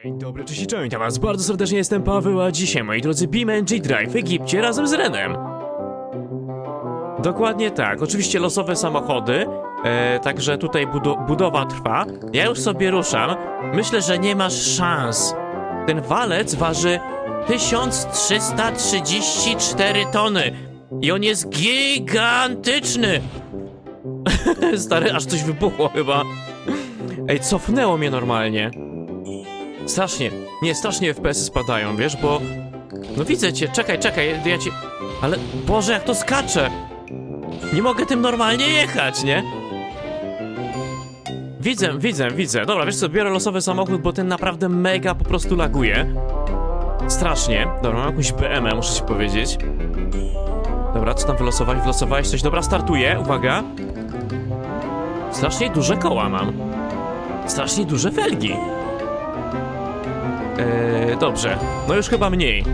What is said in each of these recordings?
Dzień dobry, cześć i cześć, witam was bardzo serdecznie, jestem Paweł, a dzisiaj, moi drodzy, BeamNG Drive w Egipcie razem z Renem. Dokładnie tak, oczywiście losowe samochody, e, także tutaj budo- budowa trwa. Ja już sobie ruszam, myślę, że nie masz szans. Ten walec waży 1334 tony i on jest gigantyczny. Stary, aż coś wybuchło chyba. Ej, cofnęło mnie normalnie. Strasznie, nie, strasznie FPS-y spadają, wiesz, bo... No widzę cię, czekaj, czekaj, ja cię... Ale, Boże, jak to skacze! Nie mogę tym normalnie jechać, nie? Widzę, widzę, widzę. Dobra, wiesz co, biorę losowy samochód, bo ten naprawdę mega po prostu laguje. Strasznie. Dobra, mam jakąś BM, muszę ci powiedzieć. Dobra, co tam wylosowałeś? Wylosowałeś coś? Dobra, startuję, uwaga. Strasznie duże koła mam. Strasznie duże felgi. Eee, dobrze. No już chyba mniej.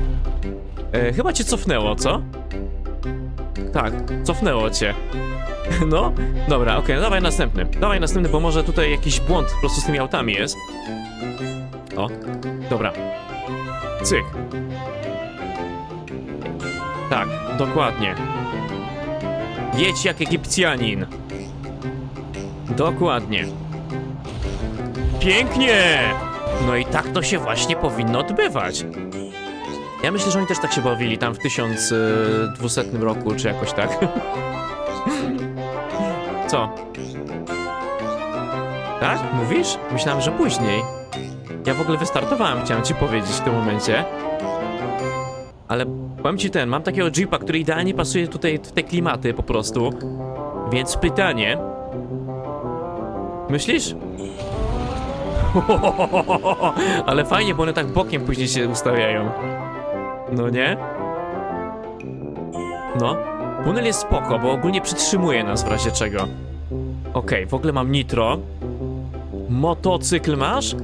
Eee, chyba cię cofnęło, co? Tak, cofnęło cię. No, dobra, okej, no dawaj następny. Dawaj następny, bo może tutaj jakiś błąd po prostu z tymi autami jest. O, dobra. Cyk. Tak, dokładnie. Jedź jak Egipcjanin. Dokładnie. Pięknie! No i tak to się właśnie powinno odbywać. Ja myślę, że oni też tak się bawili tam w 1200 roku, czy jakoś tak. Co? Tak? Mówisz? Myślałem, że później. Ja w ogóle wystartowałem, chciałem ci powiedzieć w tym momencie. Ale powiem ci ten, mam takiego jeepa, który idealnie pasuje tutaj w te klimaty po prostu. Więc pytanie. Myślisz? Ale fajnie, bo one tak bokiem później się ustawiają. No nie? No. Tunel jest spoko, bo ogólnie przytrzymuje nas w razie czego. Okej, w ogóle mam nitro. Motocykl masz?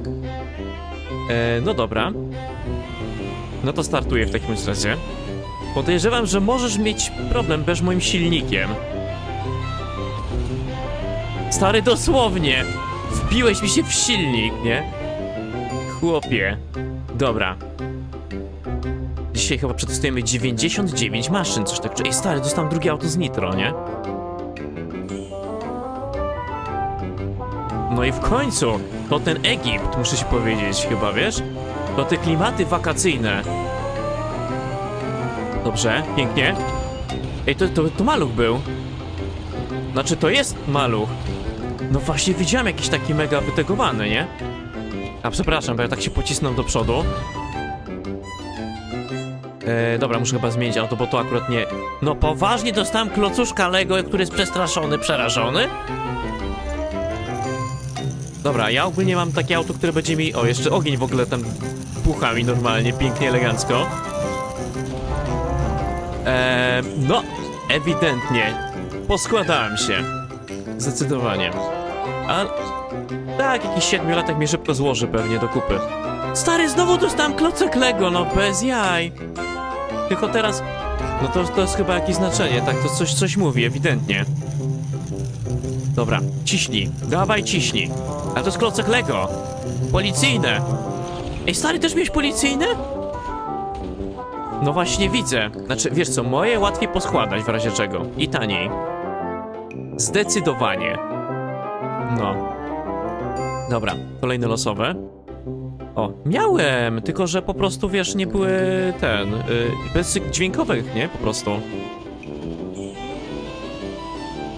E, no dobra. No to startuję w takim razie. Podejrzewam, że możesz mieć problem bez moim silnikiem. Stary, dosłownie! Wbiłeś mi się w silnik, nie? Chłopie. Dobra. Dzisiaj chyba przetestujemy 99 maszyn, coś tak. Ej, stary, dostałem drugie auto z nitro, nie? No i w końcu, to ten Egipt, muszę ci powiedzieć, chyba, wiesz? To te klimaty wakacyjne. Dobrze, pięknie. Ej, to, to, to maluch był. Znaczy, to jest maluch. No właśnie, widziałem jakiś taki mega wytegowany, nie? A przepraszam, bo ja tak się pocisnął do przodu. E, dobra, muszę chyba zmienić auto, bo to akurat nie... No poważnie dostałem klocuszka Lego, który jest przestraszony, przerażony? Dobra, ja ogólnie mam takie auto, które będzie mi... O, jeszcze ogień w ogóle tam pucha mi normalnie, pięknie, elegancko. E, no, ewidentnie. Poskładałem się. Zdecydowanie. A... Tak, jakiś siedmiolatek mnie szybko złoży pewnie do kupy. Stary, znowu dostałem klocek Lego, no bez jaj. Tylko teraz... No to, to jest chyba jakieś znaczenie, tak? To coś, coś mówi, ewidentnie. Dobra, ciśnij. Dawaj, ciśnij. A to jest klocek Lego. Policyjne. Ej, stary, też miałeś policyjne? No właśnie widzę. Znaczy, wiesz co, moje łatwiej poskładać w razie czego. I taniej. Zdecydowanie. No. Dobra, kolejne losowe. O, miałem, tylko że po prostu, wiesz, nie były ten, y, bez dźwiękowych, nie? Po prostu.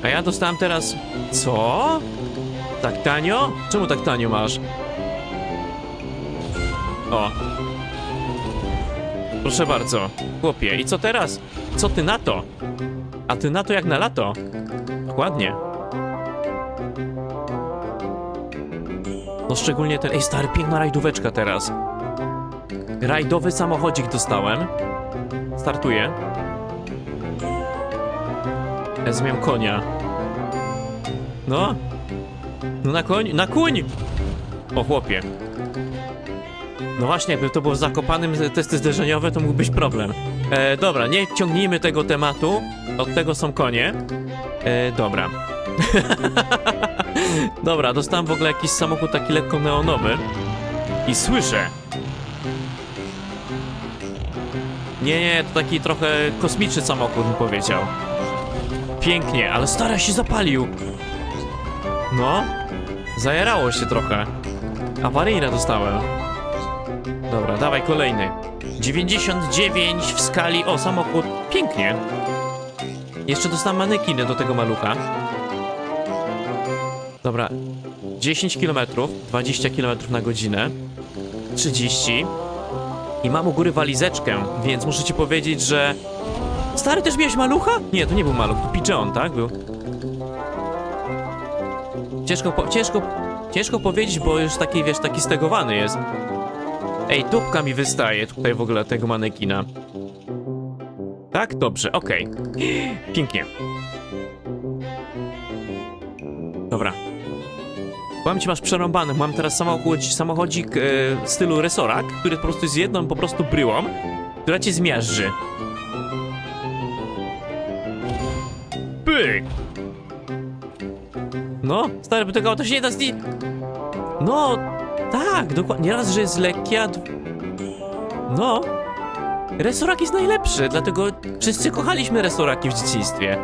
A ja dostałem teraz... Co? Tak tanio? Czemu tak tanio masz? O. Proszę bardzo. Chłopie, i co teraz? Co ty na to? A ty na to jak na lato. Dokładnie. No szczególnie ten... Ej, stary, piękna rajdóweczka teraz. Rajdowy samochodzik dostałem. Startuję. Ja konia. No. No na koń, na koń! O chłopie. No właśnie, jakby to było w zakopanym testy zderzeniowe, to mógł być problem. E, dobra, nie ciągnijmy tego tematu. Od tego są konie. E, dobra. dobra, dostałem w ogóle jakiś samochód taki lekko neonowy. I słyszę. Nie, nie, to taki trochę kosmiczny samochód bym powiedział. Pięknie, ale stara się zapalił. No, zajerało się trochę. Awaryjne dostałem. Dobra, dawaj kolejny. 99 w skali. O, samochód. Pięknie. Jeszcze dostałem manekiny do tego malucha. Dobra. 10 km, 20 km na godzinę. 30. I mam u góry walizeczkę, więc muszę ci powiedzieć, że... Stary, też miałeś malucha? Nie, to nie był maluch, to Pigeon, tak? Był. Ciężko, po, ciężko, ciężko powiedzieć, bo już taki, wiesz, taki stegowany jest. Ej, tubka mi wystaje tutaj w ogóle tego manekina. Tak? Dobrze, okej. Pięknie. Powiem ci, masz przerąbane. Mam teraz samochód, samochodzik e, stylu resorak, który po prostu jest jedną po prostu bryłą, która cię zmiażdży. Pyk! No, stary, by tego auto się nie da zni... No, tak, dokładnie. Raz, że jest lekkie, a... No. Resorak jest najlepszy, dlatego wszyscy kochaliśmy resoraki w dzieciństwie.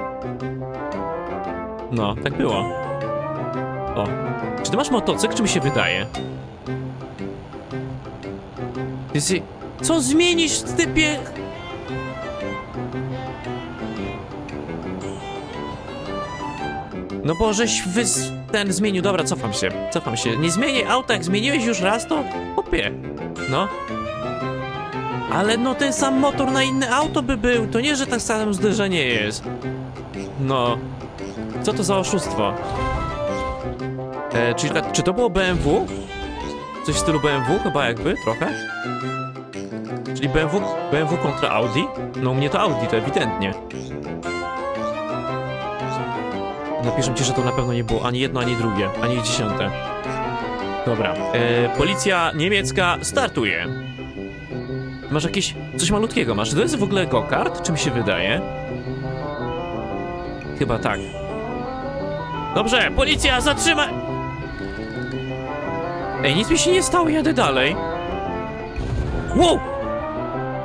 No, tak było. O. Czy ty masz motocykl, czy mi się wydaje? Co zmienisz, typie? No bo żeś wys... ten zmienił, dobra, cofam się, cofam się. Nie zmieniaj auta, jak zmieniłeś już raz, to opie. No. Ale no ten sam motor na inne auto by był, to nie, że tak samo zderzenie jest. No. Co to za oszustwo? E, czyli, tak- czy to było BMW? Coś w stylu BMW chyba jakby, trochę? Czyli BMW, BMW kontra Audi? No u mnie to Audi, to ewidentnie. Napiszę ci, że to na pewno nie było ani jedno, ani drugie, ani dziesiąte. Dobra. E, policja niemiecka startuje. Masz jakieś... coś malutkiego masz. To jest w ogóle go-kart? Czy mi się wydaje? Chyba tak. Dobrze, policja, zatrzymaj! Ej, nic mi się nie stało, jadę dalej. Wow!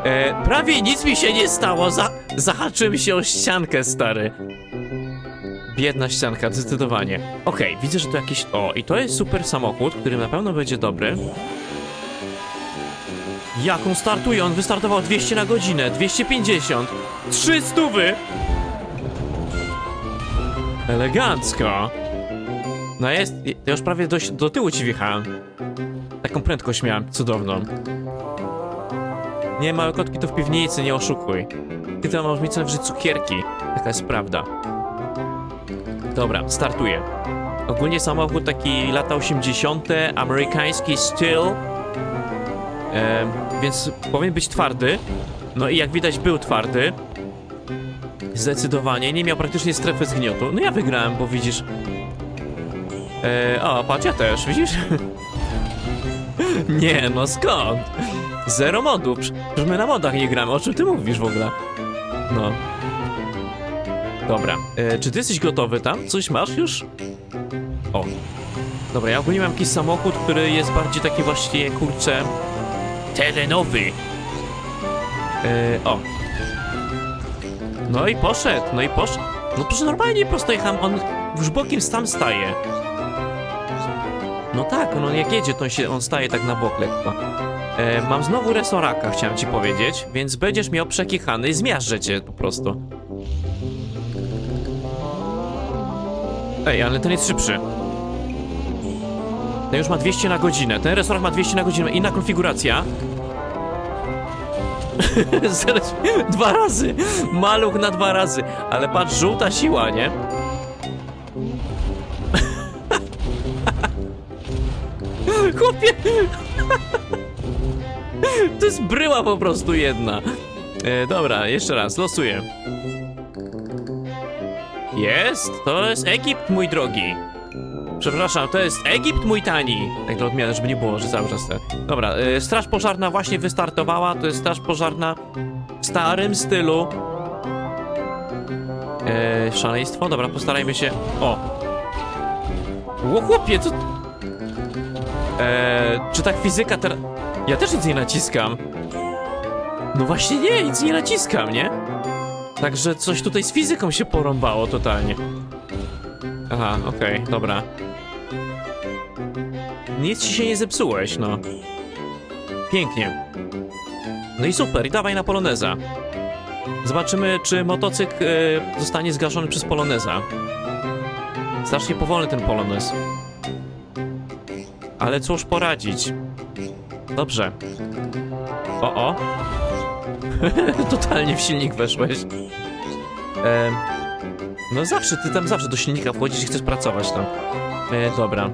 E, prawie nic mi się nie stało, za, zahaczyłem się o ściankę, stary. Biedna ścianka, zdecydowanie. Okej, widzę, że to jakiś... O, i to jest super samochód, który na pewno będzie dobry. Jak on startuje? On wystartował 200 na godzinę, 250, 300 wy! Elegancko. No jest, ja już prawie do, do tyłu ci wjechałem. Taką prędkość miałem, cudowną. Nie, małe kotki to w piwnicy, nie oszukuj. Ty tam masz mi co wrzucić cukierki. Taka jest prawda. Dobra, startuję. Ogólnie samochód taki lata 80., amerykański styl. Em, więc powinien być twardy. No i jak widać był twardy. Zdecydowanie. Nie miał praktycznie strefy zgniotu. No ja wygrałem, bo widzisz... E, o, patrz, ja też, widzisz? nie, no skąd? Zero modów. Przecież my na modach nie gramy. O czym ty mówisz w ogóle? No. Dobra. E, czy ty jesteś gotowy tam? Coś masz już? O. Dobra, ja ogólnie mam jakiś samochód, który jest bardziej taki właśnie, kurczę... Terenowy. E, o. No i poszedł, no i poszedł. No przecież normalnie prosto jechałem, on już bokiem sam staje. No tak, no jak jedzie, to on, się, on staje tak na bok lekko. E, mam znowu resoraka, chciałem ci powiedzieć, więc będziesz miał przekichany i zmiażdżę cię po prostu. Ej, ale ten jest szybszy. Ten już ma 200 na godzinę, ten resorak ma 200 na godzinę, inna konfiguracja. Dwa razy! Maluch na dwa razy, ale patrz, żółta siła, nie? Chłopie! To jest bryła po prostu jedna. E, dobra, jeszcze raz, losuję. Jest, to jest Egipt, mój drogi. Przepraszam, to jest Egipt, mój tani. Tak dla odmiany, żeby nie było, że cały czas te. Dobra, e, straż pożarna właśnie wystartowała. To jest straż pożarna w starym stylu. E, szaleństwo, dobra, postarajmy się. O! Ło, chłopie, co... Eee, czy tak fizyka teraz... Ja też nic nie naciskam. No właśnie nie, nic nie naciskam, nie? Także coś tutaj z fizyką się porąbało totalnie. Aha, okej, dobra. Nic ci się nie zepsułeś, no. Pięknie. No i super, i dawaj na poloneza. Zobaczymy, czy motocykl e, zostanie zgaszony przez poloneza. Strasznie powolny ten polonez. Ale cóż poradzić. Dobrze. O, o. Totalnie w silnik weszłeś. E, no zawsze, ty tam zawsze do silnika wchodzisz i chcesz pracować tam. E, dobra.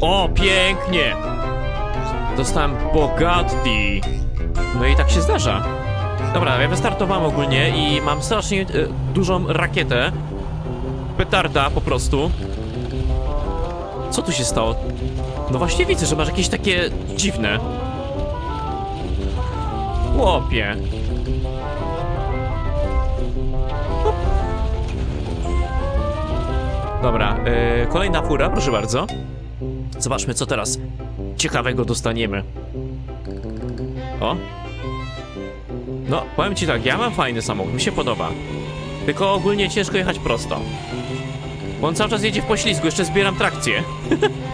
O, pięknie! Dostałem Bogatti. No i tak się zdarza. Dobra, ja wystartowałem ogólnie i mam strasznie e, dużą rakietę. Petarda po prostu. Co tu się stało? No właśnie widzę, że masz jakieś takie dziwne. Łopie. Hop. Dobra, yy, kolejna fura, proszę bardzo. Zobaczmy, co teraz ciekawego dostaniemy. O. No, powiem ci tak, ja mam fajny samochód, mi się podoba. Tylko ogólnie ciężko jechać prosto. Bo on cały czas jedzie w poślizgu, jeszcze zbieram trakcję.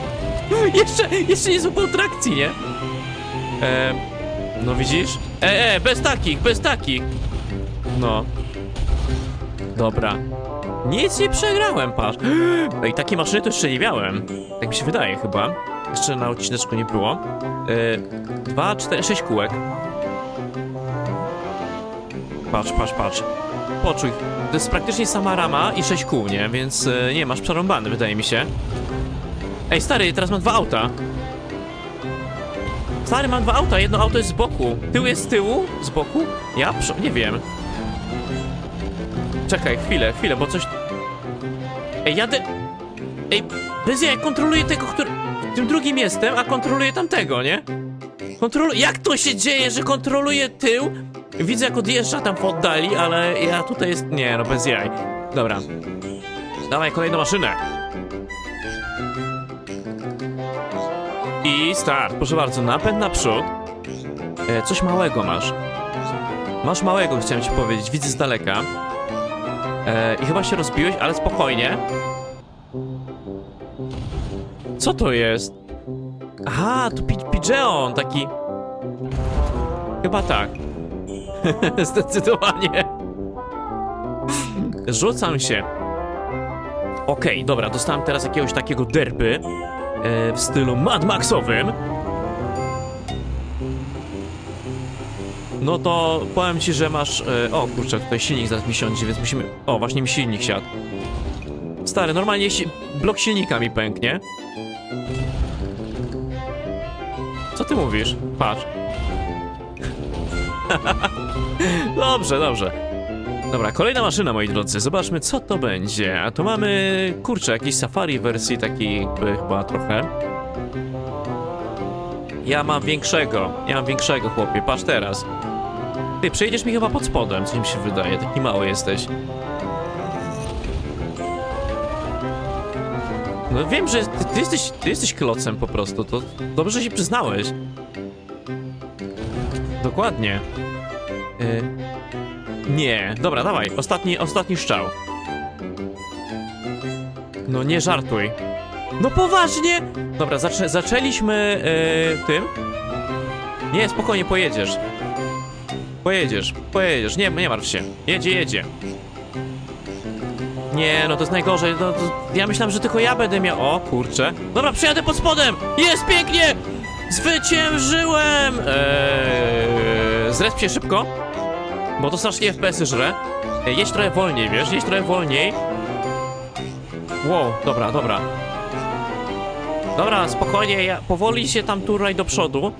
jeszcze, jeszcze nie złapał trakcji, nie? E, no widzisz? E, e, bez takich, bez takich. No. Dobra. Nic nie przegrałem, patrz. No i takie maszyny to jeszcze nie miałem. Tak mi się wydaje chyba. Jeszcze na odcineczku nie było. E, dwa, cztery, sześć kółek. Patrz, patrz, patrz. Poczuj. To jest praktycznie sama rama i sześć kół, nie? Więc e, nie, masz przerąbany, wydaje mi się. Ej, stary, teraz mam dwa auta. Stary, mam dwa auta, jedno auto jest z boku. Tył jest z tyłu, z boku. Ja? Nie wiem. Czekaj, chwilę, chwilę, bo coś... Ej, jadę... Ej, bez ja kontroluję tego, który... Tym drugim jestem, a kontroluję tamtego, nie? Kontroluję... Jak to się dzieje, że kontroluję tył? Widzę, jak odjeżdża tam w oddali, ale ja tutaj jest... Nie, no bez jaj. Dobra. Dawaj kolejną maszynę. I start. Proszę bardzo, napęd naprzód. E, coś małego masz. Masz małego, chciałem ci powiedzieć. Widzę z daleka. E, I chyba się rozbiłeś, ale spokojnie. Co to jest? Aha, to Pi- Pigeon, taki... Chyba tak. Zdecydowanie. Rzucam się. Okej, dobra, dostałem teraz jakiegoś takiego derby e, w stylu Mad Maxowym. No to powiem ci, że masz. E, o kurczę, tutaj silnik zaraz mi siądzie, więc musimy. O, właśnie mi silnik siadł. Stary, normalnie si blok silnika mi pęknie. Ty mówisz? Patrz. dobrze, dobrze. Dobra, kolejna maszyna, moi drodzy. Zobaczmy, co to będzie. A tu mamy, kurczę, jakiś safari wersji jakby chyba trochę. Ja mam większego. Ja mam większego, chłopie. Patrz teraz. Ty, przejdziesz mi chyba pod spodem, co mi się wydaje. Taki mały jesteś. No wiem, że ty, ty, jesteś, ty jesteś klocem po prostu. To dobrze się przyznałeś. Dokładnie. Y nie, dobra, dawaj, ostatni, ostatni szczał. No nie żartuj. No poważnie! Dobra, zaczę zaczęliśmy yy, tym. Nie, spokojnie, pojedziesz. Pojedziesz, pojedziesz, nie, nie martw się. Jedzie, jedzie. Nie, no to jest najgorzej. No, to, ja myślałem, że tylko ja będę miał. O, kurczę. Dobra, przyjadę pod spodem! Jest pięknie! Zwyciężyłem! Eee, zresp się szybko. Bo to strasznie FPS-y żre. Jedź trochę wolniej, wiesz? Jedź trochę wolniej. Wow, dobra, dobra. Dobra, spokojnie, ja powoli się tam turlaj do przodu.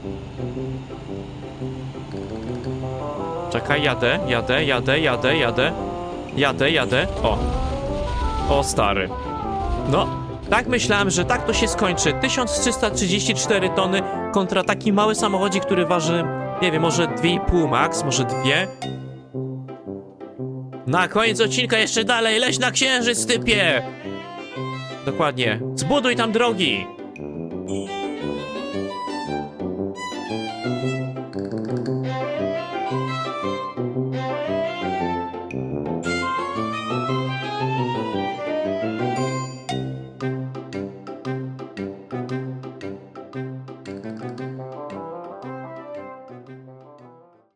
Czekaj, jadę, jadę, jadę, jadę, jadę. Jadę, jadę. O. O, stary. No, tak myślałem, że tak to się skończy. 1334 tony kontra taki mały samochodzik, który waży, nie wiem, może 2,5 max, może 2. Na koniec odcinka jeszcze dalej, leś na księżyc, typie! Dokładnie. Zbuduj tam drogi!